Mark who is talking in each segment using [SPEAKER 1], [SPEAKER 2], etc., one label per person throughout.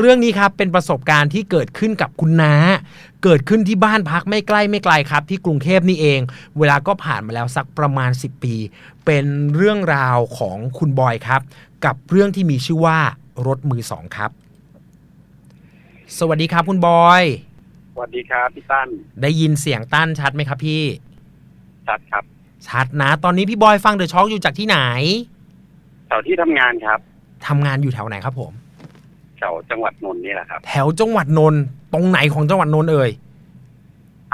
[SPEAKER 1] เรื่องนี้ครับเป็นประสบการณ์ที่เกิดขึ้นกับคุณน้า เกิดขึ้นที่บ้านพักไม่ใกล้ไม่ไกลครับ ที่กรุงเทพนี่เอง เวลาก็ผ่านมาแล้วสักประมาณ 10 ปี เป็นเรื่องราวของคุณบอยครับ กับเรื่องที่มีชื่อว่ารถมือสองครับ สวัสดีครับคุณบอย
[SPEAKER 2] สวัสดีครับพี่ตั้น
[SPEAKER 1] ได้ยินเสียงตั้นชัดไหมครับพี่
[SPEAKER 2] ชัดครับ
[SPEAKER 1] ชัดนะ ตอนนี้พี่บอยฟังเดอะช็อคอยู่จากที่ไหน
[SPEAKER 2] แถวที่ทำงานครับ
[SPEAKER 1] ทำงานอยู่แถวไหนครับผม
[SPEAKER 2] แถวจังหวัดนนท์นี่แหละครับ
[SPEAKER 1] แถวจังหวัดนนท์ตรงไหนของจังหวัดนนท์เอ่ย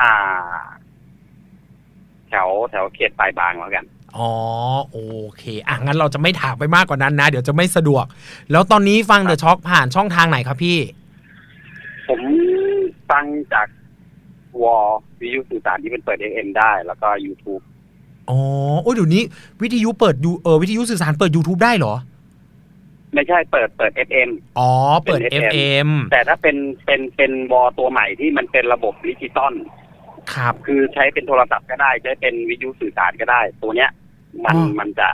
[SPEAKER 2] อ่า แถวแถวเขตปลายบางแล้วกัน
[SPEAKER 1] อ๋อโอเคอะงั้นเราจะไม่ถามไปมากกว่านั้นนะ เดี๋ยวจะไม่สะดวก แล้วตอนนี้ฟังเดอะช็อคผ่านช่องทางไหนครับพี่
[SPEAKER 2] ผมฟังจากวอลวิทยุสื่อสารที่เป็นเปิด AM ได้ แล้วก็ YouTube
[SPEAKER 1] อ๋อโอ้ยเดี๋ยวนี้ วิทยุเปิดยูเออวิทยุสื่อสารเปิด YouTube ได้เหรอ
[SPEAKER 2] ไม่ใช่เปิดเปิด FM
[SPEAKER 1] อ๋อ เปิด
[SPEAKER 2] เป็น FM
[SPEAKER 1] FM
[SPEAKER 2] แต่ถ้าเป็นเป็นเป็นวอลตัวใหม่ที่มันเป็นระบบดิจิตอล
[SPEAKER 1] ครับ
[SPEAKER 2] คือใช้เป็นโทรศัพท์ก็ได้ ใช้เป็นวิทยุสื่อสารก็ได้ ตัวเนี้ย มัน
[SPEAKER 1] อ๋อ
[SPEAKER 2] มันจะ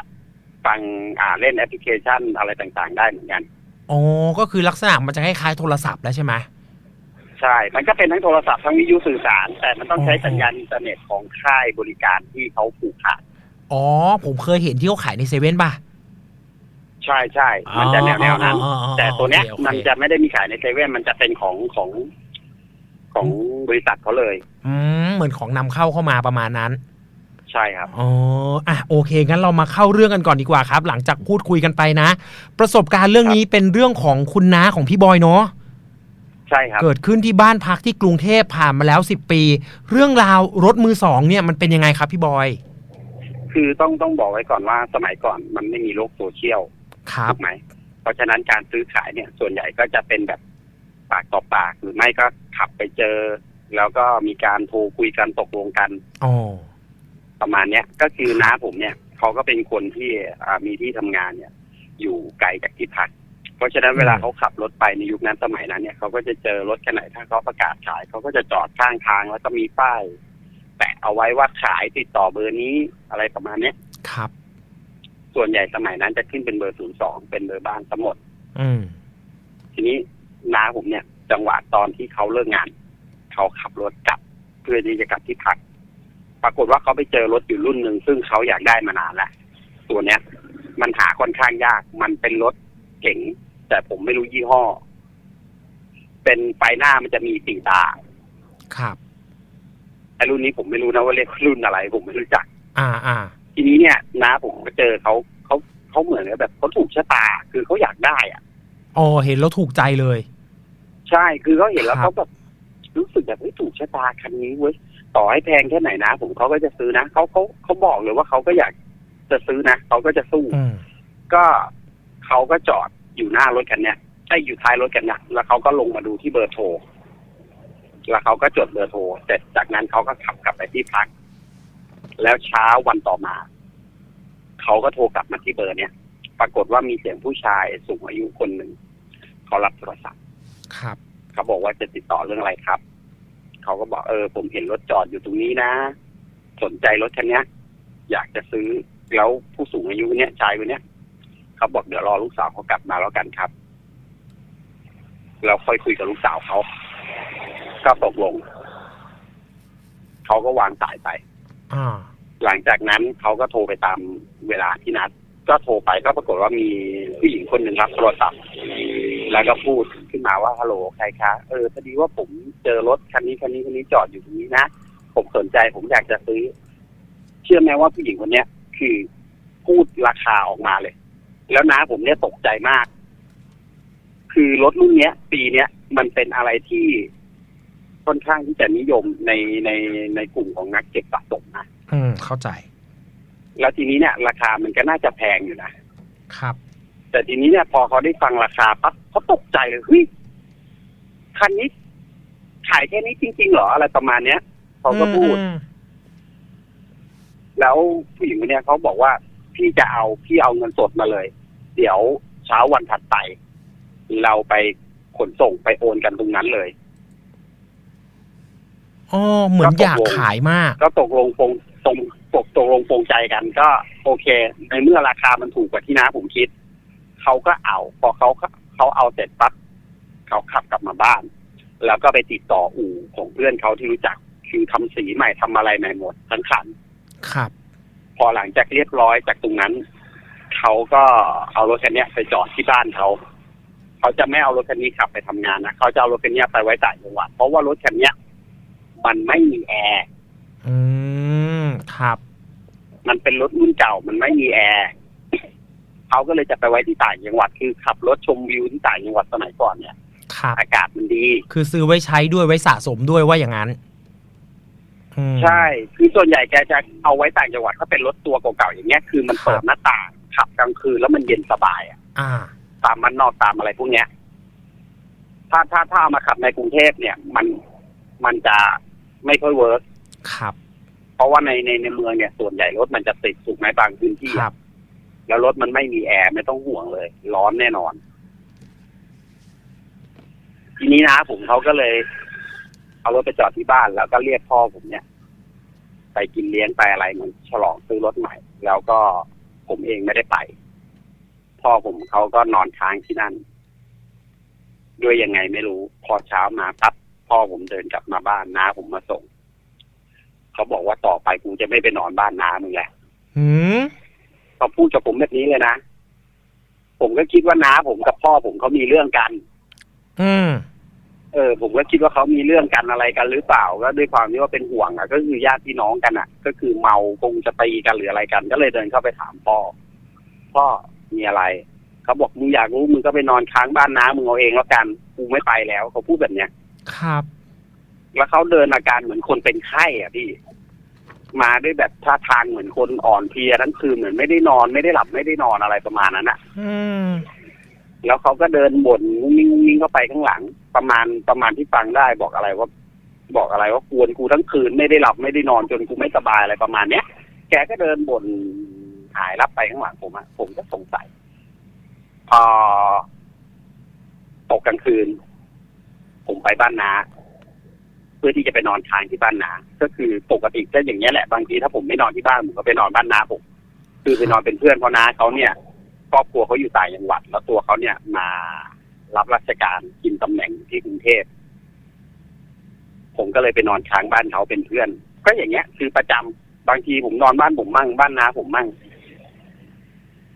[SPEAKER 2] ฟังอ่าเล่นแอปพลิเคชันอะไรต่างๆ ได้เหมือนกัน
[SPEAKER 1] อ๋อก็คือลักษณะมันจะคล้ายๆโทรศัพท์แล้วใช่ไหม
[SPEAKER 2] ใช่ มันก็เป็นทั้งโทรศัพท์ทั้งวิทยุสื่อสาร แต่มันต้องใช้
[SPEAKER 1] อ๋อ
[SPEAKER 2] สัญญาณอินเทอร์เน็ตของค่ายบริการที่เขาผูกขาด
[SPEAKER 1] อ๋อ ผมเคยเห็นที่เขาขายในเซเว่นป่ะ
[SPEAKER 2] ใช่ใช่ มันจะแนวแนวๆนั้น
[SPEAKER 1] อ๋ออ๋ออ๋อ
[SPEAKER 2] แต่ตัวเนี้ย
[SPEAKER 1] โอเคโอเค
[SPEAKER 2] มันจะไม่ได้มีขายในเซเว่นมันจะเป็นของของของบริษัทเขาเลย
[SPEAKER 1] อืมเหมือนของนำเข้าเข้ามาประมาณนั้น
[SPEAKER 2] ใช่ครับ
[SPEAKER 1] อ๋อ อะโอเค งั้นเรามาเข้าเรื่องกันก่อนดีกว่าครับ หลังจากพูดคุยกันไปนะ ประสบการณ์เรื่องนี้เป็นเรื่องของคุณน้าของพี่บอยเนาะ
[SPEAKER 2] ใช่ครับ
[SPEAKER 1] เกิดขึ้นที่บ้านพักที่กรุงเทพผ่านมาแล้ว10ปี เรื่องราวรถมือสองเนี่ยมันเป็นยังไงครับพี่บอย
[SPEAKER 2] คือต้องต้องบอกไว้ก่อนว่าสมัยก่อนมันไม่มีโลกโซเชียล
[SPEAKER 1] ครับ
[SPEAKER 2] ถูกไหมเพราะฉะนั้นการซื้อขายเนี่ย ส่วนใหญ่ก็จะเป็นแบบปากต่อปากหรือไม่ก็ขับไปเจอ แล้วก็มีการโทรคุยกันตกลงกัน
[SPEAKER 1] อ๋อ
[SPEAKER 2] ประมาณเนี้ยก็คือน้าผมเนี่ยเขาก็เป็นคนที่อ่ามีที่ทำงานเนี่ย อยู่ไกลจากที่พักเพราะฉะนั้น
[SPEAKER 1] อืม
[SPEAKER 2] เวลาเขาขับรถไปในยุคนั้นสมัยนั้นเนี่ยเขาก็จะเจอรถคันไหนถ้าเขาประกาศขายเขาก็จะจอดข้างทางแล้วก็มีป้ายแปะเอาไว้ว่าขายติดต่อเบอร์นี้อะไรประมาณเนี้ย
[SPEAKER 1] ครับ
[SPEAKER 2] ส่วนใหญ่สมัยนั้นจะขึ้นเป็นเบอร์ศูนย์สองเป็นเบอร์บ้านทั้งหมด
[SPEAKER 1] อืม
[SPEAKER 2] ทีนี้น้าผมเนี่ย จังหวะตอนที่เขาเลิกงาน เขาขับรถกลับ เพื่อที่จะกลับที่พัก ปรากฏว่าเขาไปเจอรถอยู่รุ่นหนึ่งซึ่งเขาอยากได้มานานแล้วตัวเนี้ย มันหาค่อนข้างยาก มันเป็นรถเก๋งแต่ผมไม่รู้ยี่ห้อ เป็นไฟหน้ามันจะมีสีตา
[SPEAKER 1] ครับ
[SPEAKER 2] ไอ้รุ่นนี้ผมไม่รู้นะว่าเรียกรุ่นอะไร ผมไม่รู้จัก
[SPEAKER 1] อ่าอ่า
[SPEAKER 2] ทีนี้เนี่ยน้าผมก็เจอเขาเขาเขาเหมือนกับแบบเขาถูกชะตา คือเขาอยากได้อะ
[SPEAKER 1] อ๋อเห็นแล้วถูกใจเลย
[SPEAKER 2] ใช่คือเขาเห็นแล้ว
[SPEAKER 1] ครับ
[SPEAKER 2] เขาแบบรู้สึกแบบเฮ้ยถูกชะตาคันนี้เว้ยต่อให้แพงแค่ไหนนะ ผมเขาก็จะซื้อนะเขาเขาเขาบอกเลยว่าเขาก็อยากจะซื้อนะเขาก็จะสู้
[SPEAKER 1] อืม
[SPEAKER 2] ก็เขาก็จอดอยู่หน้ารถคันเนี้ยไอ้ยอยู่ท้ายรถกันนะแล้วเขาก็ลงมาดูที่เบอร์โทรแล้วเขาก็จดเบอร์โทรเสร็จจากนั้นเขาก็ขับกลับไปที่พัก แล้วเช้าวันต่อมา เขาก็โทรกลับมาที่เบอร์เนี้ยปรากฏว่ามีเสียงผู้ชายสูงอายุคนหนึ่งเขารับโทรศัพท์
[SPEAKER 1] ครับ
[SPEAKER 2] เขาบอกว่าจะติดต่อเรื่องอะไรครับ เขาก็บอกเออ ผมเห็นรถจอดอยู่ตรงนี้นะ สนใจรถคันเนี้ย อยากจะซื้อแล้วผู้สูงอายุเนี้ยชายคนเนี้ยเขาบอกเดี๋ยวรอลูกสาวเขากลับมาแล้วกันครับ เราค่อยคุยกับลูกสาวเขาก็ตกลง เขาก็วางสายไป
[SPEAKER 1] อ่า
[SPEAKER 2] หลังจากนั้นเขาก็โทรไปตามเวลาที่นัด ก็โทรไปก็ปรากฏว่ามีผู้หญิงคนหนึ่งรับโทรศัพท์ แล้วก็พูดขึ้นมาว่าฮัลโหลใครคะ เออพอดีว่าผมเจอรถคันนี้คันนี้คันนี้จอดอยู่ตรงนี้นะ ผมสนใจผมอยากจะซื้อ เชื่อไหมว่าผู้หญิงคนเนี้ย คือพูดราคาออกมาเลย แล้วน้าผมเนี่ยตกใจมาก คือรถรุ่นเนี้ย ปีเนี้ยมันเป็นอะไรที่ ค่อนข้างที่จะนิยมในในในกลุ่มของนักเก็บสะสมนะ
[SPEAKER 1] อืมเข้าใจ
[SPEAKER 2] แล้วทีนี้เนี่ย ราคามันก็น่าจะแพงอยู่นะ
[SPEAKER 1] ครับ
[SPEAKER 2] แต่ทีนี้เนี่ยพอเขาได้ฟังราคาปั๊บเขาตกใจเลยเฮ้ยคันนี้ขายแค่นี้จริง ๆ เหรออะไรประมาณเนี้ยเขาก็พูด
[SPEAKER 1] อืม
[SPEAKER 2] แล้วผู้หญิงคนเนี้ยเขาบอกว่าพี่จะเอาพี่เอาเงินสดมาเลย เดี๋ยวเช้าวันถัดไป เราไปขนส่งไปโอนกันตรงนั้นเลย
[SPEAKER 1] อ๋อเหมือนอยากขายมาก
[SPEAKER 2] ก็ตกลงปรงตรงตกตกลงปรงใจกัน ก็ โอเค ในเมื่อราคามันถูกกว่าที่น้าผมคิดเขาก็เอา พอเขาเขาเอาเสร็จปั๊บเขาขับกลับมาบ้าน แล้วก็ไปติดต่ออู่ของเพื่อนเขาที่รู้จักคือทำสีใหม่ทำอะไรใหม่หมดทั้งคัน
[SPEAKER 1] ครับ
[SPEAKER 2] พอหลังจากเรียบร้อยจากตรงนั้นเขาก็เอารถคันเนี้ยไปจอดที่บ้านเขาเขาจะไม่เอารถคันนี้ขับไปทำงานนะเขาจะเอารถคันเนี้ยไปไว้ต่างจังหวัดเพราะว่ารถคันเนี้ย มันไม่มีแอร์
[SPEAKER 1] อืมครับ
[SPEAKER 2] มันเป็นรถรุ่นเก่ามันไม่มีแอร์เขาก็เลยจะไปไว้ที่ต่างจังหวัดคือขับรถชมวิวที่ต่างจังหวัดสมัยก่อนเนี่ย
[SPEAKER 1] ครับ
[SPEAKER 2] อากาศมันดี
[SPEAKER 1] คือซื้อไว้ใช้ด้วยไว้สะสมด้วยว่าอย่างนั้นอืม
[SPEAKER 2] ใช่คือส่วนใหญ่แกจะเอาไว้ต่างจังหวัดถ้าเป็นรถตัวเก่าๆอย่างเงี้ยคือมันเปิ
[SPEAKER 1] ครั
[SPEAKER 2] ด
[SPEAKER 1] บ
[SPEAKER 2] หน้าต่างขับกลางคืนแล้วมันเย็นสบายอะ
[SPEAKER 1] อ่า
[SPEAKER 2] ตามมันนอกตามอะไรพวกเนี้ย ถ้าถ้าถ้าเอามาขับในกรุงเทพเนี่ย มันมันจะ ไม่ค่อยเวิร์ก
[SPEAKER 1] ครับ
[SPEAKER 2] เพราะว่าในในในเมืองเนี่ยส่วนใหญ่รถมันจะติดถูกไหมบางพื้นที่
[SPEAKER 1] ค
[SPEAKER 2] อะ
[SPEAKER 1] รับ
[SPEAKER 2] แล้วรถมันไม่มีแอร์ไม่ต้องห่วงเลย ร้อนแน่นอน ทีนี้นะผมเขาก็เลย เอารถไปจอดที่บ้านแล้วก็เรียกพ่อผมเนี่ย ไปกินเลี้ยงไปอะไรเหมือนฉลองซื้อรถใหม่ แล้วก็ผมเองไม่ได้ไป พ่อผมเขาก็นอนค้างที่นั่นด้วยยังไงไม่รู้ พอเช้ามาปั๊บ พ่อผมเดินกลับมาบ้านน้าผมมาส่ง เขาบอกว่าต่อไปกูจะไม่ไปนอนบ้านน้ามึงแล้ว
[SPEAKER 1] หืม
[SPEAKER 2] เขาพูดกับผมแบบนี้เลยนะ ผมก็คิดว่าน้าผมกับพ่อผมเขามีเรื่องกัน
[SPEAKER 1] อืม
[SPEAKER 2] เออผมก็คิดว่าเขามีเรื่องกันอะไรกันหรือเปล่าก็ด้วยความที่ว่าเป็นห่วงอะ ก็คือญาติพี่น้องกันอะ ก็คือเมาคงจะตีกันหรืออะไรกัน ก็เลยเดินเข้าไปถามพ่อ พ่อมีอะไรเขาบอกมึงอยากรู้มึงก็ไปนอนค้างบ้านน้ามึงเอาเองแล้วกันกูไม่ไปแล้วเขาพูดแบบเนี้ย
[SPEAKER 1] ครับ
[SPEAKER 2] แล้วเขาเดินอาการเหมือนคนเป็นไข้อะพี่ มาด้วยแบบท่าทางเหมือนคนอ่อนเพลียทั้งคืนเหมือนไม่ได้นอนไม่ได้หลับไม่ได้นอนอะไรประมาณนั้นอะ
[SPEAKER 1] อืม
[SPEAKER 2] แล้วเขาก็เดินบ่นงุ้งงิ้งงุ้งงิ้งเข้าไปข้างหลัง ประมาณประมาณที่ฟังได้บอกอะไรว่า บอกอะไรว่ากวนกูทั้งคืนไม่ได้หลับไม่ได้นอนจนกูไม่สบายอะไรประมาณเนี้ยแกก็เดินบ่นหายรับไปข้างหลังผมอะผมก็สงสัยพอตกกลางคืน ผมไปบ้านนาเพื่อที่จะไปนอนค้างที่บ้านนาก็คือปกติก็อย่างเงี้ยแหละบางทีถ้าผมไม่นอนที่บ้านผมก็ไปนอนบ้านนาผมคือไปนอนเป็นเพื่อนเพราะนาเขาเนี่ยครอบครัวเขาอยู่ต่างจังหวัด แล้วตัวเขาเนี่ยมารับราชการกินตำแหน่งที่กรุงเทพผมก็เลยไปนอนค้างบ้านเขาเป็นเพื่อน ก็อย่างเงี้ย คือประจำบางทีผมนอนบ้านผมมั่งบ้านนาผมมั่ง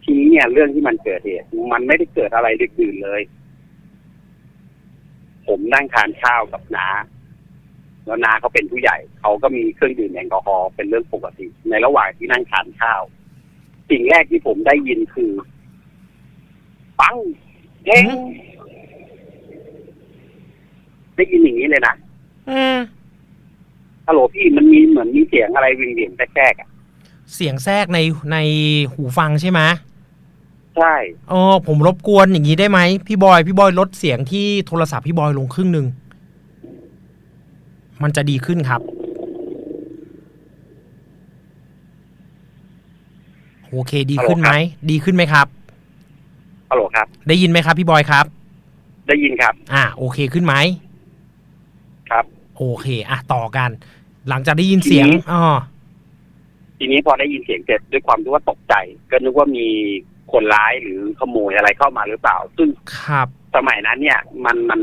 [SPEAKER 2] ทีนี้เนี่ยเรื่องที่มันเกิดเหตุมันไม่ได้เกิดอะไรดึกดื่นเลย ผมนั่งทานข้าวกับน้าแล้วนาเขาเป็นผู้ใหญ่ เขาก็มีเครื่องดื่มแอลกอฮอล์เป็นเรื่องปกติ ในระหว่างที่นั่งทานข้าว สิ่งแรกที่ผมได้ยินคือ ปังเด้งได้ยินอย่างนี้เลยนะ
[SPEAKER 1] อืม
[SPEAKER 2] ฮัลโหลพี่มันมีเหมือนมีเสียงอะไรวิงเวียงแทรกๆอะ
[SPEAKER 1] เสียงแทรกในในหูฟังใช่ไหม
[SPEAKER 2] ใช่
[SPEAKER 1] เออผมรบกวนอย่างนี้ได้ไหมพี่บอย พี่บอยลดเสียงที่โทรศัพท์พี่บอยลงครึ่งหนึ่งมันจะดีขึ้นครับ โอเค ดีขึ้นไหม ดีขึ้นไหมครับ
[SPEAKER 2] ฮัลโหลครับ
[SPEAKER 1] ได้ยินไหมครับ พี่บอยครับ
[SPEAKER 2] ได้ยินครับ
[SPEAKER 1] อ่า โอเคขึ้นไหม
[SPEAKER 2] ครับ
[SPEAKER 1] โอเคอะต่อกัน หลังจากได้ยินเสียง
[SPEAKER 2] ทีนี้
[SPEAKER 1] อ๋อ
[SPEAKER 2] ทีนี้พอได้ยินเสียงเสร็จด้วยความที่ว่าตกใจ ก็นึกว่ามี คนร้ายหรือขโมยอะไรเข้ามาหรือเปล่า ซึ่ง
[SPEAKER 1] ครับ
[SPEAKER 2] สมัยนั้นเนี่ย มันมัน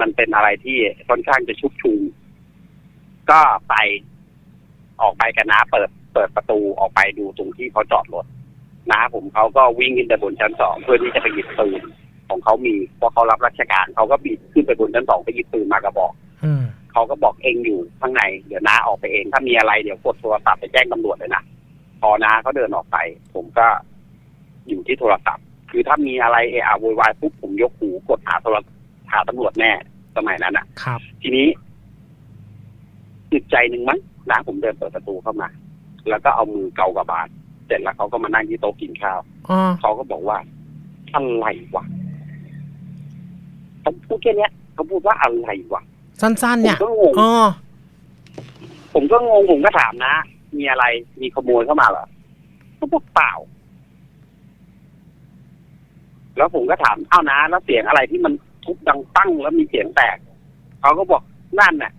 [SPEAKER 2] มันเป็นอะไรที่ค่อนข้างจะชุกชุมก็ไปออกไปกับน้าเปิดเปิดประตูออกไปดูตรงที่เขาจอดรถน้าผมเขาก็วิ่งขึ้นไปบนชั้นสองเพื่อที่จะไปหยิบปืนของเขามีเพราะเขารับราชการเขาก็บิดขึ้นไปบนชั้นสองไปหยิบปืนมากระบอก
[SPEAKER 1] อืม
[SPEAKER 2] เขาก็บอกเองอยู่ข้างในเดี๋ยวน้าออกไปเอง ถ้ามีอะไรเดี๋ยวกดโทรศัพท์ไปแจ้งตำรวจเลยนะพอน้าเขาเดินออกไป ผมก็ อยู่ที่โทรศัพท์ คือถ้ามีอะไรเอะอะโวยวายปุ๊บผมยกหูกดหาโทรหาตำรวจแน่สมัยนั้นอะ
[SPEAKER 1] ครับ
[SPEAKER 2] ทีนี้จิตใจหนึ่งมั้งน้าผมเดินเปิดประตูเข้ามา แล้วก็เอามือเกากระบาลเสร็จแล้วเขาก็มานั่งที่โต๊ะกินข้าว
[SPEAKER 1] อ๋อ
[SPEAKER 2] เขาก็บอกว่าอะไรวะเขาพูดแค่เนี้ยเขาพูดว่าอะไรวะ
[SPEAKER 1] สั้น ๆ
[SPEAKER 2] ผม
[SPEAKER 1] เนี่ย
[SPEAKER 2] ก็งง
[SPEAKER 1] อ๋อ
[SPEAKER 2] ผมก็งงผมก็ถามนะ มีอะไรมีขโมยเข้ามาเหรอเขาบอกเปล่า แล้วผมก็ถามอ้าวนะแล้วเสียงอะไรที่มันทุบดังปั้งแล้วมีเสียงแตกเขาก็บอกนั่นน่ะ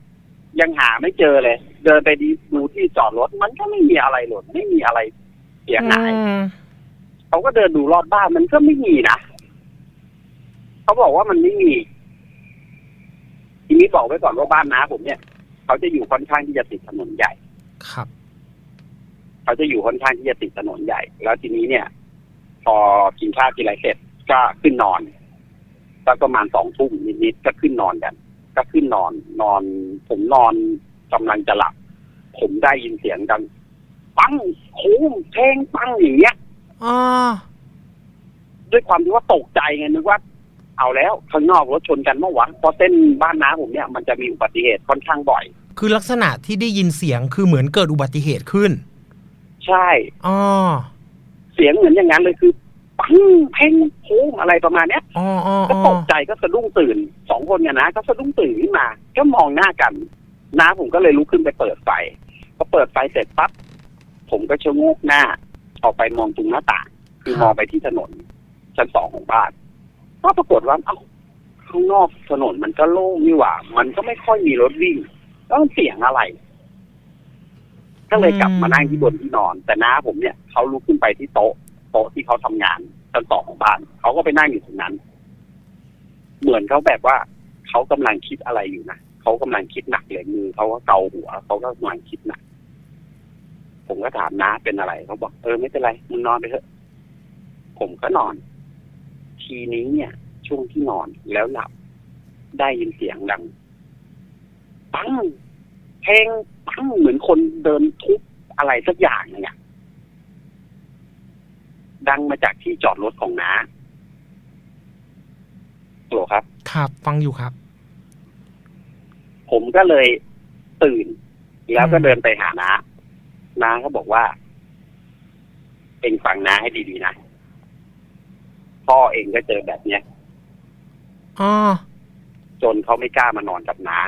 [SPEAKER 2] ยังหาไม่เจอเลย เดินไปดีดูที่จอดรถมันก็ไม่มีอะไรหล่นไม่มีอะไรเสียหาย
[SPEAKER 1] อืม
[SPEAKER 2] เขาก็เดินดูรอบบ้านมันก็ไม่มีนะเขาบอกว่ามันไม่มี ทีนี้บอกไว้ก่อนว่าบ้านน้าผมเนี่ยเขาจะอยู่ค่อนข้างที่จะติดถนนใหญ่
[SPEAKER 1] ครับ
[SPEAKER 2] เขาจะอยู่ค่อนข้างที่จะติดถนนใหญ่ แล้วทีนี้เนี่ย พอกินข้าวกินอะไรเสร็จ ก็ขึ้นนอนก็ประมาณสองทุ่มนิดๆก็ขึ้นนอนกัน ก็ขึ้นนอนนอน ผมนอนกำลังจะหลับ ผมได้ยินเสียงดังปังโค้งเพลงปังอย่างเงี้ย
[SPEAKER 1] อ่า
[SPEAKER 2] ด้วยความที่ว่าตกใจไงนึกว่า เอาแล้วข้างนอกรถชนกันเมื่อวะเพราะเส้นบ้านน้าผมเนี่ยมันจะมีอุบัติเหตุค่อนข้างบ่อย
[SPEAKER 1] คือลักษณะที่ได้ยินเสียงคือเหมือนเกิดอุบัติเหตุขึ้น
[SPEAKER 2] ใช่
[SPEAKER 1] อ๋อ
[SPEAKER 2] เสียงเหมือนอย่างนั้นเลยคือ ปังเพลงโค้งอะไรประมาณเนี้ยก็ตกใจก็สะดุ้งตื่นสองคนเนี่ยนะก็สะดุ้งตื่นขึ้นมา ก็มองหน้ากันน้าผมก็เลยลุกขึ้นไปเปิดไฟพอเปิดไฟเสร็จปั๊บผมก็ชะงกหน้า ออกไปมองตรงหน้าต่างคือมองไปที่ถนน ชั้นสองของบ้านก็ปรากฏว่าเอ้าข้างนอกถนนมันก็โล่งนี่หว่า มันก็ไม่ค่อยมีรถวิ่งแล้วมันเสียงอะไรก็เลยกลับมานั่งที่บนที่นอน แต่น้าผมเนี่ยเขาลุกขึ้นไปที่โต๊ะ โต๊ะที่เขาทำงานชั้นสองของบ้านเขาก็ไปนั่งอยู่ตรงนั้น เหมือนเขาแบบว่าเขากำลังคิดอะไรอยู่นะเขากำลังคิดหนักเลยมือเขาก็เกาหัวเขาก็กำลังคิดหนักผมก็ถามน้าเป็นอะไรเขาบอกเออไม่เป็นไรมึงนอนไปเถอะ ผมก็นอน ทีนี้เนี่ย ช่วงที่นอนแล้วหลับได้ยินเสียงดังปังเพลงปังเหมือนคนเดินทุบอะไรสักอย่างหนึงอะ ดังมาจากที่จอดรถของน้าโหลครับ
[SPEAKER 1] ครับ ฟังอยู่ครับ
[SPEAKER 2] ผมก็เลยตื่น แล้วก็
[SPEAKER 1] อืม
[SPEAKER 2] เดินไปหาน้าน้าก็บอกว่า เองฟังน้าให้ดีๆนะ พ่อเองก็เจอแบบเนี้ย
[SPEAKER 1] อ๋อ
[SPEAKER 2] จนเขาไม่กล้ามานอนกับน้า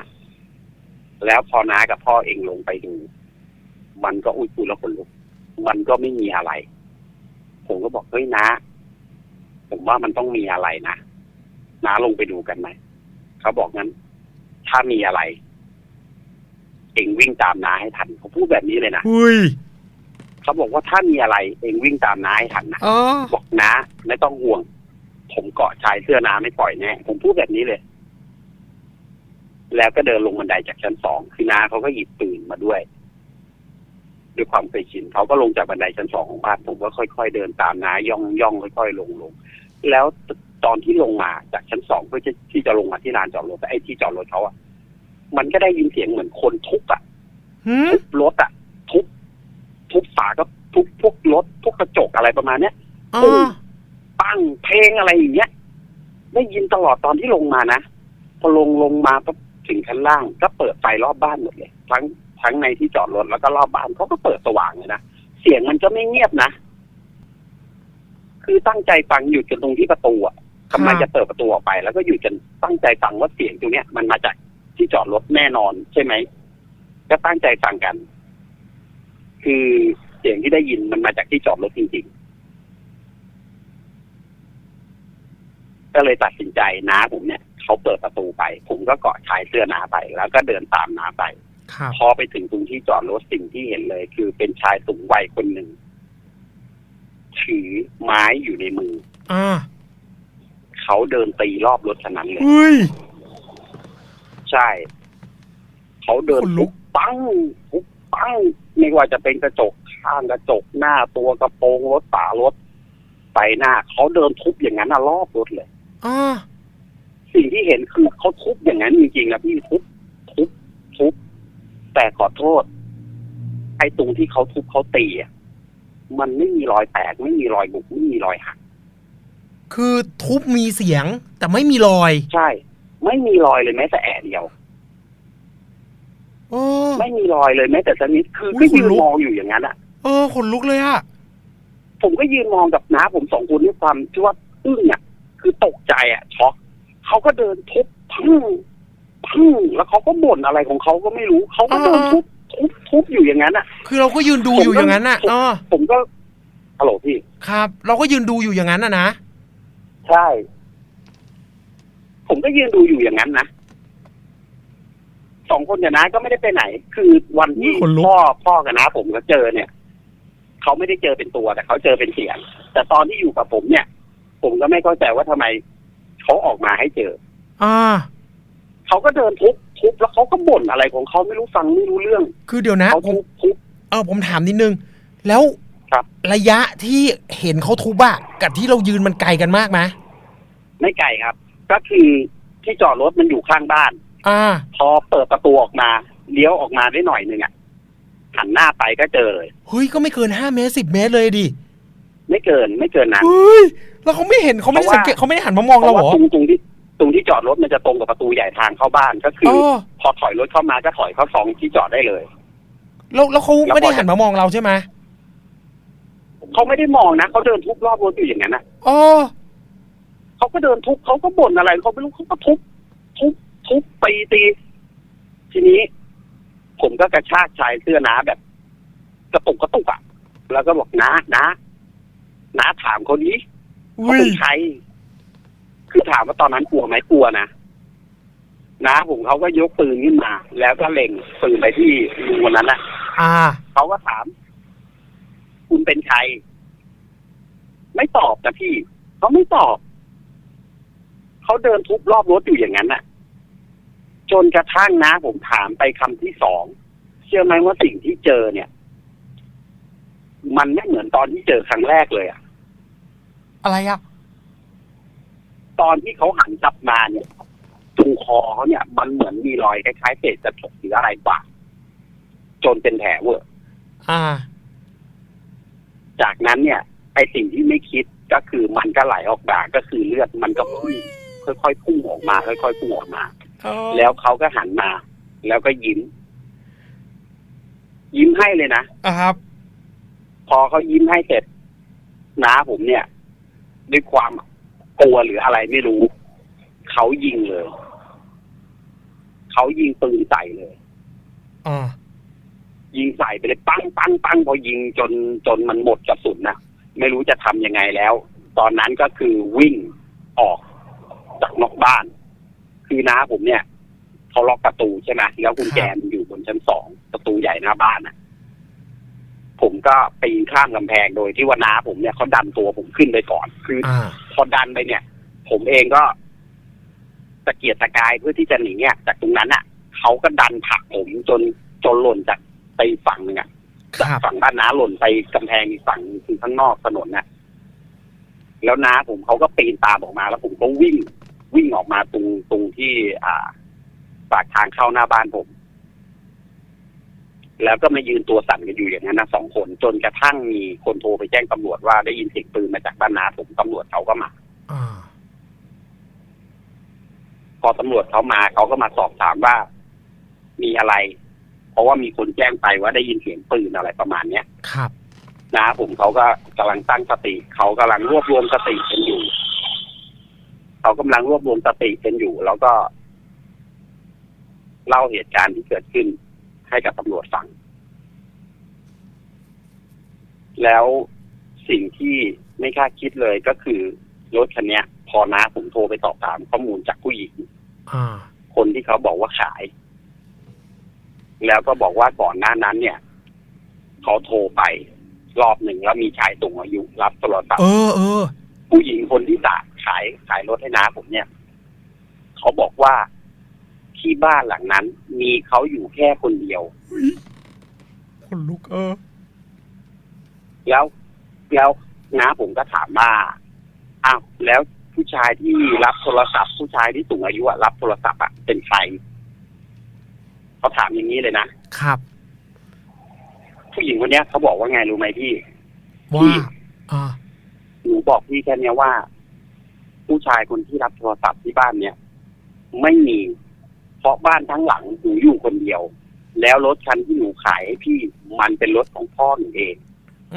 [SPEAKER 2] แล้วพอน้ากับพ่อเองลงไปดู มันก็อุ้ยปุยแล้วคนลุก มันก็ไม่มีอะไร ผมก็บอกเฮ้ยน้าผมว่ามันต้องมีอะไรนะน้าลงไปดูกันไหมเขาบอกงั้น ถ้ามีอะไร เองวิ่งตามน้าให้ทันเขาพูดแบบนี้เลยนะ
[SPEAKER 1] อุ้ย
[SPEAKER 2] เขาบอกว่าถ้ามีอะไร เองวิ่งตามน้าให้ทันนะ
[SPEAKER 1] อ๋อ
[SPEAKER 2] บอกน้าไม่ต้องห่วง ผมเกาะชายเสื้อน้าไม่ปล่อยแน่ผมพูดแบบนี้เลย แล้วก็เดินลงบันไดจากชั้นสองคือน้าเขาก็หยิบปืนมาด้วย ด้วยความเคยชินเขาก็ลงจากบันไดชั้นสองของบ้านผมก็ค่อย ๆ เดินตามน้าย่องย่องค่อย ๆ ลงลงแล้วตอนที่ลงมาจากชั้นสองเพื่อจะที่จะลงมาที่ลานจอดรถไอ้ที่จอดรถเขาอะมันก็ได้ยินเสียงเหมือนคนทุบอะ
[SPEAKER 1] หืม
[SPEAKER 2] ทุบรถอะทุบทุบฝาก็ทุบพวกรถพวกกระจกอะไรประมาณเนี้ย
[SPEAKER 1] อ๋อ
[SPEAKER 2] ปังเพลงอะไรอย่างเงี้ยได้ยินตลอดตอนที่ลงมานะพอลงลงมาก็ถึงชั้นล่างก็เปิดไฟรอบบ้านหมดเลย ทั้ง ทั้งในที่จอดรถแล้วก็รอบบ้านเขาก็เปิดสว่างเลยนะ เสียงมันก็ไม่เงียบนะ คือตั้งใจฟังหยุดกันตรงที่ประตูอะกำลังจะเปิดประตูออกไป แล้วก็หยุดกันตั้งใจฟังว่าเสียงตรงเนี้ยมันมาจากที่จอดรถแน่นอนใช่ไหม ก็ตั้งใจฟังกัน คือเสียงที่ได้ยินมันมาจากที่จอดรถจริงๆ ก็เลยตัดสินใจน้าผมเนี่ยเขาเปิดประตูไป ผมก็เกาะชายเสื้อน้าไป แล้วก็เดินตามน้าไป พอไปถึงตรงที่จอดรถสิ่งที่เห็นเลย คือเป็นชายสูงวัยคนหนึ่งถือไม้อยู่ในมือ
[SPEAKER 1] อ่า
[SPEAKER 2] เขาเดินตีรอบรถคันนั้นเลย
[SPEAKER 1] อุ้ย
[SPEAKER 2] ใช่ เขาเดิน
[SPEAKER 1] ขนลุ
[SPEAKER 2] ทุ
[SPEAKER 1] ก
[SPEAKER 2] บปังทุบปังไม่ว่าจะเป็นกระจกข้างกระจกหน้าตัวกระโปรงรถฝารถไปหน้า เขาเดินทุบอย่างนั้นนะรอบรถเลย
[SPEAKER 1] อ่า
[SPEAKER 2] สิ่งที่เห็นคือเขาทุบอย่างนั้นจริงๆนะพี่ทุบทุบทุบ แต่ขอโทษ ไอ้ตรงที่เขาทุบเขาตีอะมันไม่มีรอยแตกไม่มีรอยบุกไม่มีรอยหัก
[SPEAKER 1] คือทุบมีเสียง แต่ไม่มีรอย
[SPEAKER 2] ใช่ ไม่มีรอยเลยแม้แต่แอะเดียว
[SPEAKER 1] โอ้
[SPEAKER 2] ไม่มีรอยเลยแม้แต่สักนิดคือ
[SPEAKER 1] อุ๊
[SPEAKER 2] ก็
[SPEAKER 1] ยขน
[SPEAKER 2] ยืน
[SPEAKER 1] ลุก
[SPEAKER 2] มองอยู่อย่างนั้นอะ
[SPEAKER 1] เออขนลุกเลยอะ
[SPEAKER 2] ผมก็ยืนมองกับน้าผมสองคนด้วยความที่ว่าอึ้งอะคือตกใจอะช็อกเขาก็เดินทุบพัง พังแล้วเขาก็บ่นอะไรของเขาก็ไม่รู้เขาก็เดินทุบทุบทุบอยู่อย่างนั้นอะ
[SPEAKER 1] คือเราก็ยืนดูอยู่อย่างนั้นน่ะอ๋อ
[SPEAKER 2] ผมก็ฮัลโหลพี่
[SPEAKER 1] ครับ เราก็ยืนดูอยู่อย่างนั้นน่ะนะ
[SPEAKER 2] ใช่ ผมก็ยืนดูอยู่อย่างนั้นนะสองคนกับน้าก็ไม่ได้ไปไหน คือวันที่
[SPEAKER 1] ขนลุก
[SPEAKER 2] พ่อพ่อกับน้าผมก็เจอเนี่ยเขาไม่ได้เจอเป็นตัวแต่เขาเจอเป็นเสียง แต่ตอนที่อยู่กับผมเนี่ย ผมก็ไม่เข้าใจว่าทำไมเขาออกมาให้เจอ
[SPEAKER 1] อ่า
[SPEAKER 2] เขาเขาก็เดินทุบทุบแล้วเขาก็บ่นอะไรของเขาไม่รู้ฟังไม่รู้เรื่อง
[SPEAKER 1] คือเดี๋ยวนะ
[SPEAKER 2] เขา
[SPEAKER 1] ผม
[SPEAKER 2] ทุบทุบ
[SPEAKER 1] เออผมถามนิดนึง แล้ว
[SPEAKER 2] ครับ
[SPEAKER 1] ระยะที่เห็นเขาทุบอะกับที่เรายืนมันไกลกันมากไหม
[SPEAKER 2] ไม่ไกลครับ ก็คือที่จอดรถมันอยู่ข้างบ้าน
[SPEAKER 1] อ่า
[SPEAKER 2] พอเปิดประตูออกมาเลี้ยวออกมาได้หน่อยหนึ่งอะหันหน้าไปก็เจอเลย
[SPEAKER 1] เฮ้ยก็ไม่เกินห้าเมตรสิบเมตรเลยดิ
[SPEAKER 2] ไม่เกินไม่เกินนั้น
[SPEAKER 1] เฮ้ยแล้วเขาไม่เห็นเขาไม่ได้
[SPEAKER 2] เพราะว่า
[SPEAKER 1] สังเกตเขาไม่ได้หันมามอง
[SPEAKER 2] เพ
[SPEAKER 1] เรา
[SPEAKER 2] ราะ
[SPEAKER 1] เห
[SPEAKER 2] ว่าร
[SPEAKER 1] อ
[SPEAKER 2] ตรงตรงที่ ตรงที่จอดรถมันจะตรงกับประตูใหญ่ทางเข้าบ้านก็คือ
[SPEAKER 1] อ๋อ
[SPEAKER 2] พอถอยรถเข้ามาก็ถอยเข้าซองที่จอดได้เลย
[SPEAKER 1] แล้วแล้วเขา
[SPEAKER 2] แล้ว
[SPEAKER 1] ไม่ได้
[SPEAKER 2] พอ
[SPEAKER 1] หันมามองเราใช่ไหม
[SPEAKER 2] เขาไม่ได้มองนะเขาเดินทุบรอบรถอยู่อย่างนั้นนะ
[SPEAKER 1] อ๋อ
[SPEAKER 2] เขาก็เดินทุบเขาก็บ่นอะไรเขาไม่รู้เขาก็ทุบทุบทุบตีตี ทีนี้ ผมก็กระชากชายเสื้อน้าแบบ กระตุกกระตุกอะ แล้วก็บอกน้าน้าน้าถามเขาดิเขา
[SPEAKER 1] อุ้ย
[SPEAKER 2] เป็นใคร คือถามว่าตอนนั้นกลัวไหมกลัวนะน้าผมเขาก็ยกปืนขึ้นมา แล้วก็เล็งปืนไปที่ลุงคนนั้นนะ
[SPEAKER 1] อ่า
[SPEAKER 2] เขาก็ถาม คุณเป็นใคร ไม่ตอบนะพี่ เขาไม่ตอบ เขาเดินทุบรอบรถอยู่อย่างนั้นน่ะ จนกระทั่งนะผมถามไปคำที่สอง เชื่อไหมว่าสิ่งที่เจอเนี่ย มันไม่เหมือนตอนที่เจอครั้งแรกเลยอะ
[SPEAKER 1] อะไรอะ
[SPEAKER 2] ตอนที่เขาหันกลับมาเนี่ยตรงคอเขาเนี่ย มันเหมือนมีรอยคล้ายๆเศษกระจกหรืออะไรบาดจนเป็นแผลเวอะ
[SPEAKER 1] อ่า
[SPEAKER 2] จากนั้นเนี่ย ไอสิ่งที่ไม่คิดก็คือมันก็ไหลออกมาก็คือเลือดมันก็พุ่งค่อยๆพุ่งออกมา ค่อยๆพุ่งออกมา แล้วเขาก็หันมา แล้วก็ยิ้ม ยิ้มให้เลยนะ
[SPEAKER 1] อ่าครับ
[SPEAKER 2] พอเขายิ้มให้เสร็จน้าผมเนี่ย ด้วยความ กลัวหรืออะไรไม่รู้ เขายิงเลย เขายิงปืนใส่เลย
[SPEAKER 1] อ่า
[SPEAKER 2] ยิงใส่ไปเลยปั้งปั้งปั้งพอยิงจนจนมันหมดกระสุนนะไม่รู้จะทำยังไงแล้ว ตอนนั้นก็คือวิ่งออกจากนอกบ้าน คือน้าผมเนี่ยเขาล็อกประตูใช่ไหมแล้วกุญแจมันอยู่บนชั้นสองประตูใหญ่หน้าบ้านนะ ผมก็ปีนข้ามกำแพงโดยที่ว่าน้าผมเนี่ยเขาดันตัวผมขึ้นไปก่อน คือ
[SPEAKER 1] อ่า
[SPEAKER 2] พอดันไปเนี่ย ผมเองก็ตะเกียกตะกายเพื่อที่จะหนีเนี่ยจากตรงนั้นอะเขาก็ดันผลักผมจนจนหล่นจากไปอีกฝั่งหนึ่งอะ
[SPEAKER 1] ค
[SPEAKER 2] จาก
[SPEAKER 1] รับ
[SPEAKER 2] ฝั่งด้านน้าหล่นไปกำแพงอีกฝั่งหนึ่งคือข้างนอกถนนน่ะ แล้วน้าผมเขาก็ปีนตามออกมา แล้วผมก็วิ่งวิ่งออกมาตรงตรงที่ อ่าปากทางเข้าหน้าบ้านผม แล้วก็มายืนตัวสั่นกันอยู่อย่างนั้นนะสองคนจนกระทั่งมีคนโทรไปแจ้งตำรวจว่าได้ยินเสียงปืนมาจากบ้านน้าผมตำรวจเขาก็มา
[SPEAKER 1] อ่า
[SPEAKER 2] พอตำรวจเขามาเขาก็มาสอบถามว่า มีอะไร เพราะว่ามีคนแจ้งไปว่าได้ยินเสียงปืนอะไรประมาณเนี้ย
[SPEAKER 1] ครับ
[SPEAKER 2] นะผมเขาก็กำลังตั้งสติ เขากำลังรวบรวมสติกันอยู่ เขากำลังรวบรวมสติกันอยู่ แล้วก็ เล่าเหตุการณ์ที่เกิดขึ้น ให้กับตำรวจฟัง แล้วสิ่งที่ไม่คาดคิดเลยก็คือรถคันเนี้ยพอน้าผมโทรไปสอบถามข้อมูลจากผู้หญิง
[SPEAKER 1] อ่า
[SPEAKER 2] คนที่เขาบอกว่าขาย แล้วก็บอกว่าก่อนหน้านั้น เนี่ยเขาโทรไป รอบหนึ่งแล้วมีชายสูงอายุรับโทรศัพท์
[SPEAKER 1] เออเออ
[SPEAKER 2] ผู้หญิงคนที่จ่ายขายขายรถให้น้าผมเนี่ย เขาบอกว่า ที่บ้านหลังนั้น มีเขาอยู่แค่คนเดียว
[SPEAKER 1] คนลุกเออ
[SPEAKER 2] แล้วแล้วน้าผมก็ถามว่าอ้าวแล้วผู้ชายที่รับโทรศัพท์ ผู้ชายที่สูงอายุอะรับโทรศัพท์อะเป็นใครเขาถามอย่างนี้เลยนะ
[SPEAKER 1] ครับ
[SPEAKER 2] ผู้หญิงคนเนี้ยเขาบอกว่าไงรู้ไหมพี่
[SPEAKER 1] ว่า
[SPEAKER 2] พี่
[SPEAKER 1] อ่า
[SPEAKER 2] หนูบอกพี่แค่เนี้ยว่า ผู้ชายคนที่รับโทรศัพท์ที่บ้านเนี่ยไม่มีเพ ราะบ้านทั้งหลังหนูอยู่คนเดียว แล้วรถคันที่หนูขายให้พี่มันเป็นรถของพ่อหนูเอง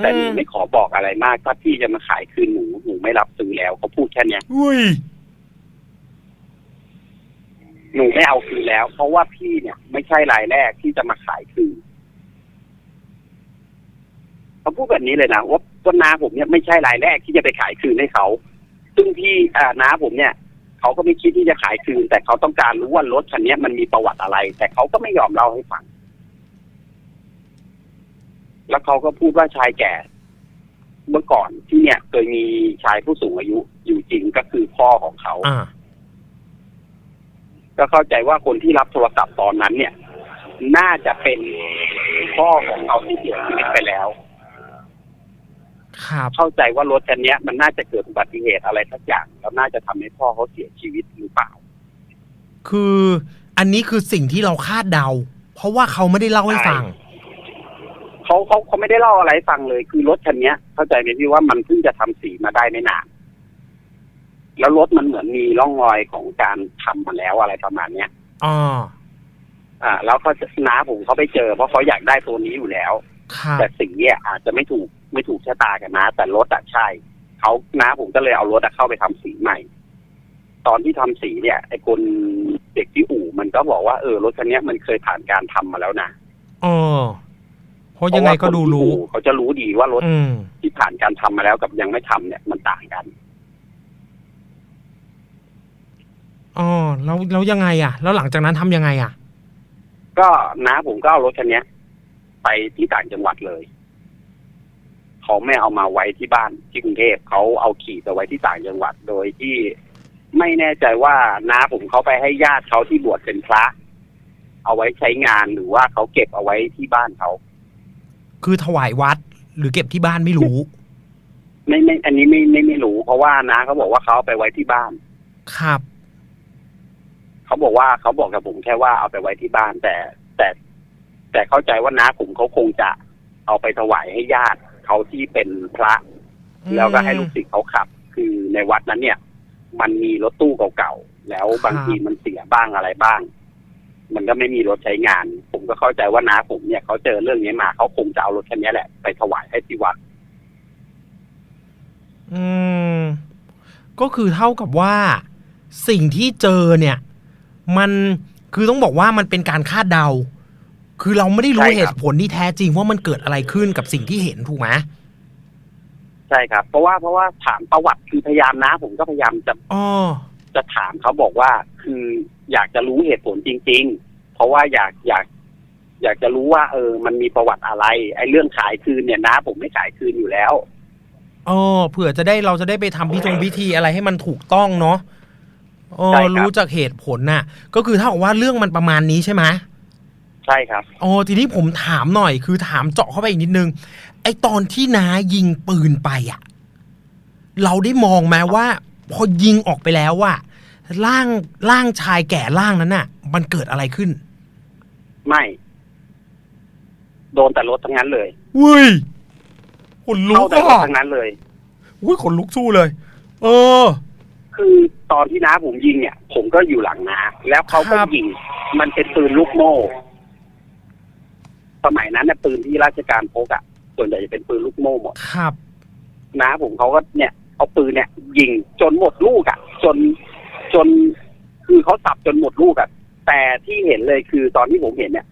[SPEAKER 2] แต่หนูไม่ขอบอกอะไรมากถ้าพี่จะมาขายคืนหนูหนูไม่รับซื้อแล้วเขาพูดแค่เนี้ย
[SPEAKER 1] อุ้ย
[SPEAKER 2] หนูไม่เอาคืนแล้ว เพราะว่าพี่เนี่ย ไม่ใช่รายแรกที่จะมาขายคืนเขาพูดแบบนี้เลยนะว่าว่าน้าผมเนี่ยไม่ใช่รายแรกที่จะไปขายคืนให้เขา ซึ่งพี่อ่าน้าผมเนี่ย เขาก็ไม่คิดที่จะขายคืน แต่เขาต้องการรู้ว่ารถคันเนี้ยมันมีประวัติอะไร แต่เขาก็ไม่ยอมเล่าให้ฟัง แล้วเขาก็พูดว่าชายแก่ เมื่อก่อนที่เนี่ย เคยมีชายผู้สูงอายุอยู่จริงก็คือพ่อของเขา
[SPEAKER 1] อ่า
[SPEAKER 2] ก็เข้าใจว่าคนที่รับโทรศัพท์ตอนนั้นเนี่ย น่าจะเป็นพ่อของเขาที่เสียชีวิตไปแล้ว
[SPEAKER 1] ครับ
[SPEAKER 2] เข้าใจว่ารถคันเนี้ยมันน่าจะเกิดอุบัติเหตุอะไรสักอย่างแล้วน่าจะทำให้พ่อเขาเสียชีวิตหรือเปล่า
[SPEAKER 1] คืออันนี้คือสิ่งที่เราคาดเดา เพราะว่าเขาไม่ได้เล่าให้ฟัง
[SPEAKER 2] เขาเขาเขาไม่ได้เล่าอะไรให้ฟังเลย คือรถคันเนี้ยเข้าใจไหมพี่ว่ามันเพิ่งจะทำสีมาได้ไม่นานแล้วรถมันเหมือนมีร่องรอยของการทำมาแล้วอะไรประมาณเนี้ย
[SPEAKER 1] อ๋อ
[SPEAKER 2] อ่า แล้วเขาจะน้าผมเขาไปเจอเพราะเขาอยากได้ตัวนี้อยู่แล้ว
[SPEAKER 1] ครับ
[SPEAKER 2] แต่สีเนี่ยอาจจะไม่ถูก ไม่ถูกชะตากันนะ แต่รถอะใช่เขาน้าผมก็เลยเอารถอะเข้าไปทำสีใหม่ ตอนที่ทำสีเนี่ย ไอ้คนเด็กที่อู่มันก็บอกว่าเออรถคันเนี้ยมันเคยผ่านการทำมาแล้วนะ
[SPEAKER 1] อ๋อเพราะยังไงก็ดูรู้
[SPEAKER 2] เพาะว่าคนที่อู่เขาจะรู้ดีว่ารถ
[SPEAKER 1] อืม
[SPEAKER 2] ที่ผ่านการทำมาแล้วกับยังไม่ทำเนี่ยมันต่างกัน
[SPEAKER 1] อ๋อแล้วแล้วยังไงอะ แล้วหลังจากนั้นทำยังไงอะ
[SPEAKER 2] ก็น้าผมก็เอารถคันเนี้ยไปที่ต่างจังหวัดเลย เขาไม่เอามาไว้ที่บ้านที่กรุงเทพเขาเอาขี่ไปไว้ที่ต่างจังหวัดโดยที่ไม่แน่ใจว่าน้าผมเขาไปให้ญาติเขาที่บวชเป็นพระ เอาไว้ใช้งานหรือว่าเขาเก็บเอาไว้ที่บ้านเขา
[SPEAKER 1] คือถวายวัดหรือเก็บที่บ้านไม่รู้
[SPEAKER 2] ไม่ไม่ อันนี้ไม่ไม่ไม่รู้ เพราะว่าน้าเขาบอกว่าเขาเอาไปไว้ที่บ้าน
[SPEAKER 1] ครับ
[SPEAKER 2] เขาบอกว่าเขาบอกกับผมแค่ว่าเอาไปไว้ที่บ้าน แต่แต่ แต่เข้าใจว่าน้าผมเขาคงจะเอาไปถวายให้ญาติ เขาที่เป็นพระ แล้วก็ให้ลูกศิษย์เขาขับ คือในวัดนั้นเนี่ย มันมีรถตู้เก่าๆแล้วบางทีมันเสียบ้างอะไรบ้าง มันก็ไม่มีรถใช้งาน ผมก็เข้าใจว่าน้าผมเนี่ยเขาเจอเรื่องนี้มาเขาคงจะเอารถคันนี้แหละ ไปถวายให้ที่วัด
[SPEAKER 1] อืม ก็คือเท่ากับว่าสิ่งที่เจอเนี่ย มันคือต้องบอกว่ามันเป็นการคาดเดา คือเราไม่ได้รู้
[SPEAKER 2] ใช่ครับ
[SPEAKER 1] เหตุผลที่แท้จริงว่ามันเกิดอะไรขึ้นกับสิ่งที่เห็นถูกไหม
[SPEAKER 2] ใช่ครับ เพราะว่าเพราะว่าถามประวัติคือพยายามนะ ผมก็พยายามจะ
[SPEAKER 1] อ๋อ
[SPEAKER 2] จะถามเขาบอกว่าคืออยากจะรู้เหตุผลจริง ๆ เพราะว่าอยากอยาก อยากจะรู้ว่า เออ มันมีประวัติอะไรไอ้เรื่องขายคืนเนี่ยนะ ผมไม่ขายคืนอยู่แล้ว
[SPEAKER 1] อ๋อเผื่อจะได้เราจะได้ไปทำพิธงพิธีอะไรให้มันถูกต้องเนาะอ๋อ
[SPEAKER 2] ใช่ครับ
[SPEAKER 1] รู้จากเหตุผลน่ะ ก็คือถ้าบอกว่าเรื่องมันประมาณนี้ใช่ไหม
[SPEAKER 2] ใช่ครับ
[SPEAKER 1] อ๋อทีนี้ผมถามหน่อยคือถามเจาะเข้าไปอีกนิดนึง ไอตอนที่น้ายิงปืนไปอะเราได้มองไหมว่า พอยิงออกไปแล้วว่าร่างร่างชายแก่ร่างนั้นน่ะ มันเกิดอะไรขึ้น
[SPEAKER 2] ไม่ โดนแต่รถทั้งนั้นเลย
[SPEAKER 1] อุ้ยขนลุ
[SPEAKER 2] เข้ากแต่รถ
[SPEAKER 1] อะ
[SPEAKER 2] ทั้งนั้นเลย
[SPEAKER 1] อุ้ยขนลุกสู้เลย เออ
[SPEAKER 2] คือตอนที่น้าผมยิงเนี่ย ผมก็อยู่หลังน้าแล้วเขาก็
[SPEAKER 1] ครับ
[SPEAKER 2] ยิง มันเป็นปืนลูกโม่ สมัยนั้นเนี่ยปืนที่ราชการพกอะส่วนใหญ่จะเป็นปืนลูกโม่หมด
[SPEAKER 1] ครับ
[SPEAKER 2] น้าผมเขาก็เนี่ยเอาปืนเนี่ยยิงจนหมดลูกอะจนจนคือเขาสับจนหมดลูกอะแต่ที่เห็นเลยคือตอนที่ผมเห็นเนี่ย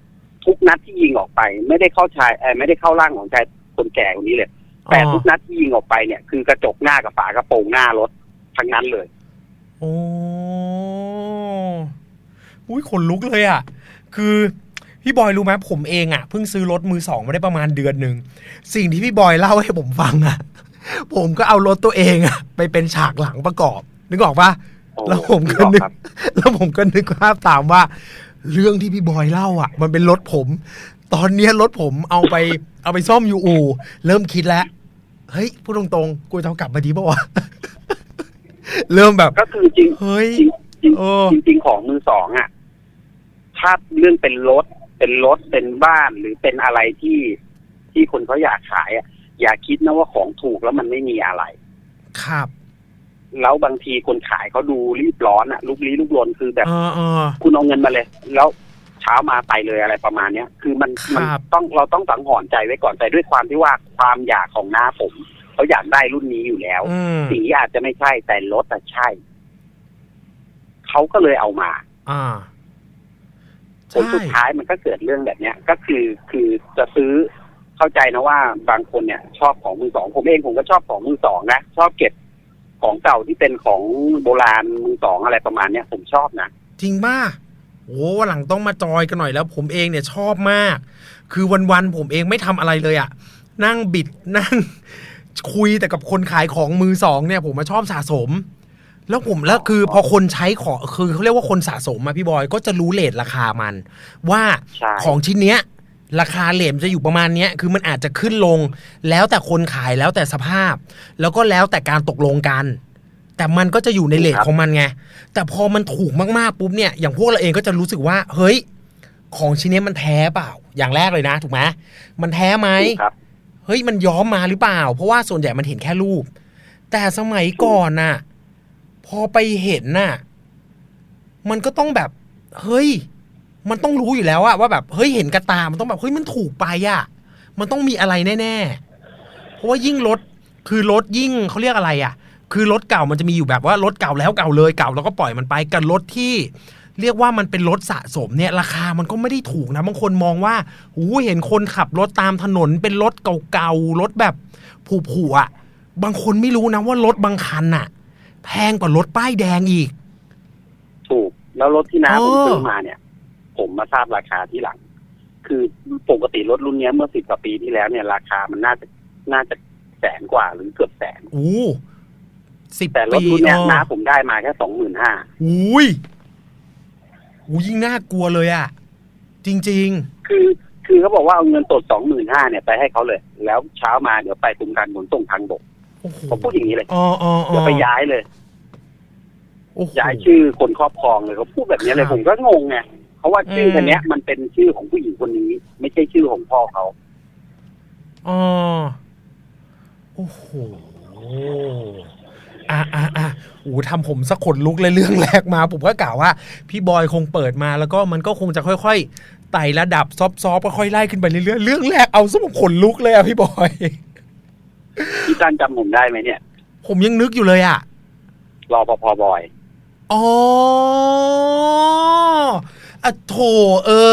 [SPEAKER 2] ทุกนัดที่ยิงออกไป ไม่ได้เข้าชายเออไม่ได้เข้าร่างของชายคนแก่คนนี้เลย แต่
[SPEAKER 1] อ๋อ
[SPEAKER 2] ทุกนัดที่ยิงออกไปเนี่ย คือกระจกหน้ากับฝากระโปรงหน้ารถทั้งนั้นเลย
[SPEAKER 1] โอ้อุ้ยขนลุกเลยอะ คือ พี่บอยรู้ไหมผมเองอะเพิ่งซื้อรถมือสองมาได้ประมาณเดือนหนึ่งสิ่งที่พี่บอยเล่าให้ผมฟังอะ ผมก็เอารถตัวเองอะ ไปเป็นฉากหลังประกอบ นึกออกปะ
[SPEAKER 2] โอ้
[SPEAKER 1] แล้วผมก็
[SPEAKER 2] ออ
[SPEAKER 1] นึก
[SPEAKER 2] ครับ
[SPEAKER 1] แล้วผมก็นึกภาพตามว่า เรื่องที่พี่บอยเล่าอะ มันเป็นรถผม ตอนเนี้ยรถผมเอาไป เอาไปซ่อมอยู่อู่เริ่มคิดแล้วเฮ้ยพูดตรงๆกูจะเอากลับมาดีปะวะเริ่มแบบ
[SPEAKER 2] ก็คือจริง
[SPEAKER 1] เฮ้ย
[SPEAKER 2] จริงจริง
[SPEAKER 1] เออ
[SPEAKER 2] จริงๆของมือสองอะถ้าเรื่องเป็นรถ เป็นรถเป็นบ้านหรือเป็นอะไรที่ที่คนเขาอยากขายอะอย่าคิดนะว่าของถูกแล้วมันไม่มีอะไร
[SPEAKER 1] ครับ
[SPEAKER 2] แล้วบางทีคนขายเขาดูรีบร้อนอะ ลุกลี้ลุกลนคือแบบ
[SPEAKER 1] เออเออ
[SPEAKER 2] คุณเอาเงินมาเลย แล้วเช้ามาไปเลยอะไรประมาณเนี้ยคือมัน
[SPEAKER 1] ครับ
[SPEAKER 2] มันต้องเราต้องสังหรณ์ใจไว้ก่อนแต่ด้วยความที่ว่าความอยากของหน้าผมเขาอยากได้รุ่นนี้อยู่แล้ว
[SPEAKER 1] อืม
[SPEAKER 2] สีอาจจะไม่ใช่แต่รถอะใช่เขาก็เลยเอามา
[SPEAKER 1] อ่า
[SPEAKER 2] ผลสุดท้ายมันก็เกิดเรื่องแบบเนี้ย ก็คือคือจะซื้อเข้าใจนะว่าบางคนเนี่ย ชอบของมือสองผมเองผมก็ชอบของมือสองนะชอบเก็บของเก่าที่เป็นของโบราณมือสองอะไรประมาณเนี้ยผมชอบนะ
[SPEAKER 1] จริงป่ะโอ้วันหลังต้องมาจอยกันหน่อยแล้ว ผมเองเนี่ยชอบมาก คือวันๆผมเองไม่ทำอะไรเลยอะนั่งบิดนั่งคุยแต่กับคนขายของมือสองเนี่ย ผมมาชอบสะสม แล้วผมแล้วคือพอคนใช้ของคือเขาเรียกว่าคนสะสมมาพี่บอยก็จะรู้เลทราคามัน ว่า
[SPEAKER 2] ใช่
[SPEAKER 1] ของชิ้นเนี้ย ราคาเหลมจะอยู่ประมาณเนี้ยคือมันอาจจะขึ้นลง แล้วแต่คนขายแล้วแต่สภาพ แล้วก็แล้วแต่การตกลงกัน แต่มันก็จะอยู่ในเลทของมันไง แต่พอมันถูกมากๆปุ๊บเนี่ยอย่างพวกเราเองก็จะรู้สึกว่า เฮ้ย ของชิ้นเนี้ยมันแท้เปล่า อย่างแรกเลยนะ ถูกไหมมันแท้ไหม
[SPEAKER 2] ถูกครับ
[SPEAKER 1] เฮ้ยมันย้อมมาหรือเปล่า เพราะว่าส่วนใหญ่มันเห็นแค่รูป แต่สมัยก่อนน่ะ พอไปเห็นน่ะ มันก็ต้องแบบ เฮ้ย มันต้องรู้อยู่แล้วอะว่าแบบ เฮ้ย เห็นกระตา มันต้องแบบ เฮ้ย มันถูกไปอะมันต้องมีอะไรแน่ ๆ เพราะว่ายิ่งรถ คือรถยิ่งเขาเรียกอะไรอะคือรถเก่ามันจะมีอยู่แบบว่ารถเก่าแล้วเก่าเลยเก่าแล้วก็ปล่อยมันไปกับรถที่ เรียกว่ามันเป็นรถสะสมเนี่ย ราคามันก็ไม่ได้ถูกนะบางคนมองว่าหูเห็นคนขับรถตามถนนเป็นรถเก่าๆรถแบบผุๆอะ บางคนไม่รู้นะว่ารถบางคันน่ะ แพงกว่ารถป้ายแดงอีก
[SPEAKER 2] ถูก แล้วรถที่น้า
[SPEAKER 1] เออ
[SPEAKER 2] ผมซื้อมาเนี่ย ผมมาทราบราคาที่หลัง คือปกติรถรุ่นเนี้ยเมื่อสิบกว่าปีที่แล้วเนี่ย ราคามันน่าจะน่าจะแสนกว่าหรือเกือบแสน
[SPEAKER 1] อู้สิบ
[SPEAKER 2] แต่รถ
[SPEAKER 1] ปี
[SPEAKER 2] รุ่นเนี้ย
[SPEAKER 1] เออ
[SPEAKER 2] น้าผมได้มาแค่สองหมื่นห้า
[SPEAKER 1] อุ้ยอู้ยิ่งน่ากลัวเลยอะจริง
[SPEAKER 2] คือคือเขาบอกว่าเอาเงินสดสองหมื่นห้าเนี่ยไปให้เขาเลย แล้วเช้ามาเดี๋ยวไปกรมการขนส่งทางบก
[SPEAKER 1] ๆโอ้โห
[SPEAKER 2] เขาพูดอย่างนี้เลย
[SPEAKER 1] อ๋ออ๋ออ๋
[SPEAKER 2] เดี๋ยว
[SPEAKER 1] อ
[SPEAKER 2] ไปย้ายเลย
[SPEAKER 1] โอ้โห
[SPEAKER 2] ย้ายชื่อคนครอบครองเลยเขาพูดแบบนี้เล
[SPEAKER 1] ครั
[SPEAKER 2] ย
[SPEAKER 1] บ
[SPEAKER 2] ผมก็งงไงเพราะว่าชื่อ
[SPEAKER 1] อืม
[SPEAKER 2] คันเนี้ยมันเป็นชื่อของผู้หญิงคนนี้ ไม่ใช่ชื่อของพ่อเขา
[SPEAKER 1] อ๋อโอ้โหอะอะอะโอ้ทำผมสักขนลุกเลยเรื่องแรกมา ผมก็กล่าวว่า พี่บอยคงเปิดมาแล้วก็มันก็คงจะค่อยๆไต่ระดับซอฟต์ๆค่อยๆไล่ขึ้นไปเรื่อยๆเรื่องแรกเอาซะผมขนลุกเลยอะพี่บอย
[SPEAKER 2] พี่ตั้นจำผมได้ไหมเนี่ย
[SPEAKER 1] ผมยังนึกอยู่เลยอะ
[SPEAKER 2] รอพพบอย
[SPEAKER 1] อ๋ออะโถเอ้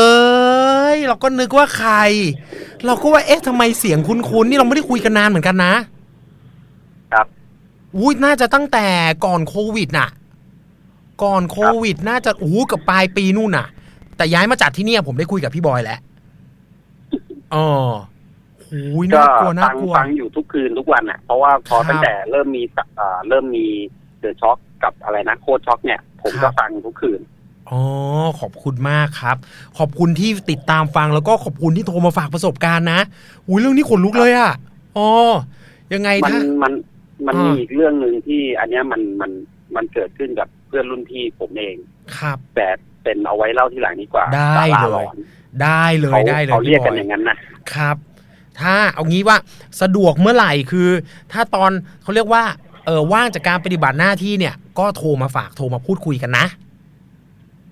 [SPEAKER 1] ยเราก็นึกว่าใคร เราก็ว่าเอ๊ะทำไมเสียงคุ้นๆนี่เราไม่ได้คุยกันนานเหมือนกันนะครับอุ้ยน่าจะตั้งแต่ก่อนโควิดน่ะ ก่อนโควิด น่าจะอู้กับปลายปีนู่นน่ะ แต่ย้ายมาจัดที่เนี่ยผมได้คุยกับพี่บอยแล้วอ๋อ หูย
[SPEAKER 2] ก็
[SPEAKER 1] น่ากลัวน่า
[SPEAKER 2] ฟัง
[SPEAKER 1] กลัว
[SPEAKER 2] ฟังอยู่ทุกคืนทุกวันอะ เพราะว่าพอ
[SPEAKER 1] ครับ
[SPEAKER 2] ตั้งแต่เริ่มมีสะเอ่อเริ่มมีเดอะช็อคกับอะไรนะโคดช็อคเนี่ย ผม
[SPEAKER 1] ครั
[SPEAKER 2] ก็
[SPEAKER 1] บ
[SPEAKER 2] ฟังทุกคืน
[SPEAKER 1] อ๋อขอบคุณมากครับ ขอบคุณที่ติดตามฟังแล้วก็ขอบคุณที่โทรมาฝากประสบการณ์นะอุ้ยเรื่องนี้ขนลุกเลยอะอ๋อยังไง
[SPEAKER 2] มัน
[SPEAKER 1] ถ้า
[SPEAKER 2] มันมัน
[SPEAKER 1] อ่ามี
[SPEAKER 2] มีอีกเรื่องหนึ่งที่อันเนี้ยมันมันมันเกิดขึ้นกับเพื่อนรุ่นพี่ผมเอง
[SPEAKER 1] ครับ
[SPEAKER 2] แต่เป็นเอาไว้เล่าที่หลังดีกว่า
[SPEAKER 1] ได้
[SPEAKER 2] สารา
[SPEAKER 1] เลย
[SPEAKER 2] หลอน
[SPEAKER 1] ได้เลย
[SPEAKER 2] เขา
[SPEAKER 1] ได้เลย
[SPEAKER 2] เขาเรียก
[SPEAKER 1] พี่บ
[SPEAKER 2] กัน
[SPEAKER 1] อ
[SPEAKER 2] อย่างนั้นนะครับ
[SPEAKER 1] ถ้าเอางี้ว่าสะดวกเมื่อไหร่คือ ถ้าตอนเขาเรียกว่าเออว่างจากการปฏิบัติหน้าที่เนี่ย ก็โทรมาฝากโทรมาพูดคุยกันนะ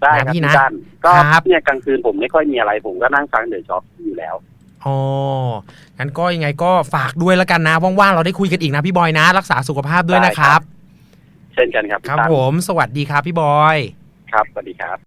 [SPEAKER 2] ได้ครับ
[SPEAKER 1] พี่
[SPEAKER 2] พี่
[SPEAKER 1] นะ
[SPEAKER 2] ด้นก็
[SPEAKER 1] ครับ
[SPEAKER 2] เนี่ยกลางคืนผมไม่ค่อยมีอะไรผมก็นั่งฟังเดอะช็อปอยู่แล้ว
[SPEAKER 1] อ๋องั้นก็ยังไงก็ฝากด้วยละกันนะว่างๆเราได้คุยกันอีกนะพี่บอยนะ รักษาสุขภาพด้วยนะครับ
[SPEAKER 2] เช่นกันครับ
[SPEAKER 1] ครับผมสวัสดีครับพี่บอย
[SPEAKER 2] ครับสวัสดีครับ